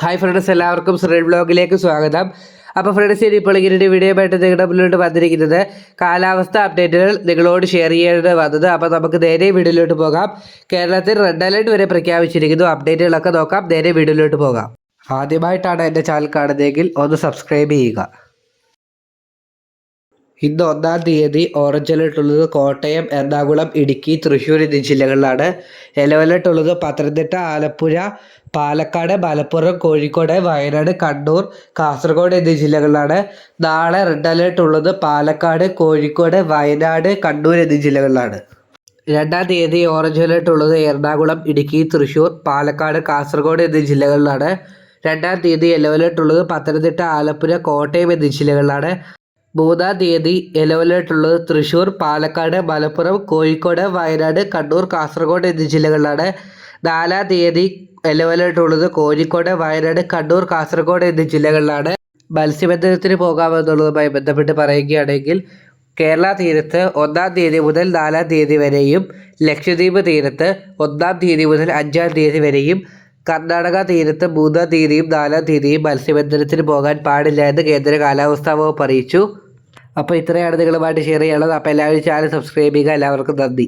Hi friends എല്ലാവർക്കും ശ്രീ ബ്ലോഗിലേക്ക് സ്വാഗതം. അപ്പോൾ ഫ്രണ്ട്സ് ഇപ്പോൾ ഇങ്ങനെ ഒരു വീഡിയോ ആയിട്ട് നിങ്ങളുടെ മുന്നിലോട്ട് വന്നിരിക്കുന്നത് കാലാവസ്ഥ അപ്ഡേറ്റുകൾ നിങ്ങളോട് ഷെയർ ചെയ്യേണ്ടി വന്നത്. അപ്പോൾ നമുക്ക് നേരെ വീഡിയോയിലോട്ട് പോകാം. കേരളത്തിൽ റെഡ് അലേർട്ട് വരെ പ്രഖ്യാപിച്ചിരിക്കുന്നു. അപ്ഡേറ്റുകളൊക്കെ നോക്കാം. നേരെ വീഡിയോയിലോട്ട് പോകാം. ആദ്യമായിട്ടാണ് എന്റെ ചാനൽ കാണുന്നതെങ്കിൽ ഒന്ന് സബ്സ്ക്രൈബ് ചെയ്യുക. ഇന്ന് ഒന്നാം തീയതി ഓറഞ്ച് അലേർട്ട് ഉള്ളത് കോട്ടയം എറണാകുളം ഇടുക്കി തൃശ്ശൂർ എന്നീ ജില്ലകളിലാണ്. യെല്ലോ അലേർട്ട് ഉള്ളത് പത്തനംതിട്ട ആലപ്പുഴ പാലക്കാട് മലപ്പുറം കോഴിക്കോട് വയനാട് കണ്ണൂർ കാസർഗോഡ് എന്നീ ജില്ലകളിലാണ്. നാളെ റെഡ് അലേർട്ട് ഉള്ളത് പാലക്കാട് കോഴിക്കോട് വയനാട് കണ്ണൂർ എന്നീ ജില്ലകളിലാണ്. രണ്ടാം തീയതി ഓറഞ്ച് അലേർട്ട് ഉള്ളത് എറണാകുളം ഇടുക്കി തൃശ്ശൂർ പാലക്കാട് കാസർഗോഡ് എന്നീ ജില്ലകളിലാണ്. രണ്ടാം തീയതി യെല്ലോ അലേർട്ട് ഉള്ളത് പത്തനംതിട്ട ആലപ്പുഴ കോട്ടയം എന്നീ ജില്ലകളിലാണ്. മൂന്നാം തീയതി യെല്ലോ തൃശ്ശൂർ പാലക്കാട് മലപ്പുറം കോഴിക്കോട് വയനാട് കണ്ണൂർ കാസർഗോഡ് എന്നീ ജില്ലകളിലാണ് നാലാം തീയതി യെല്ലോ കോഴിക്കോട് വയനാട് കണ്ണൂർ കാസർഗോഡ് എന്നീ ജില്ലകളിലാണ് മത്സ്യബന്ധനത്തിന് പോകാമെന്നുള്ളതുമായി ബന്ധപ്പെട്ട് പറയുകയാണെങ്കിൽ കേരള തീരത്ത് ഒന്നാം തീയതി മുതൽ നാലാം തീയതി വരെയും ലക്ഷദ്വീപ് തീരത്ത് ഒന്നാം തീയതി മുതൽ അഞ്ചാം തീയതി വരെയും കർണാടക തീരത്ത് മൂന്നാം തീയതിയും നാലാം തീയതിയും മത്സ്യബന്ധനത്തിന് പോകാൻ പാടില്ല എന്ന് കേന്ദ്ര കാലാവസ്ഥാ വകുപ്പ് അറിയിച്ചു. അപ്പോൾ ഇത്രയാണ് നിങ്ങളുമായിട്ട് ഷെയർ ചെയ്യാനുള്ളത്. അപ്പോൾ എല്ലാവരും ചാനൽ സബ്സ്ക്രൈബ് ചെയ്യുക. എല്ലാവർക്കും നന്ദി.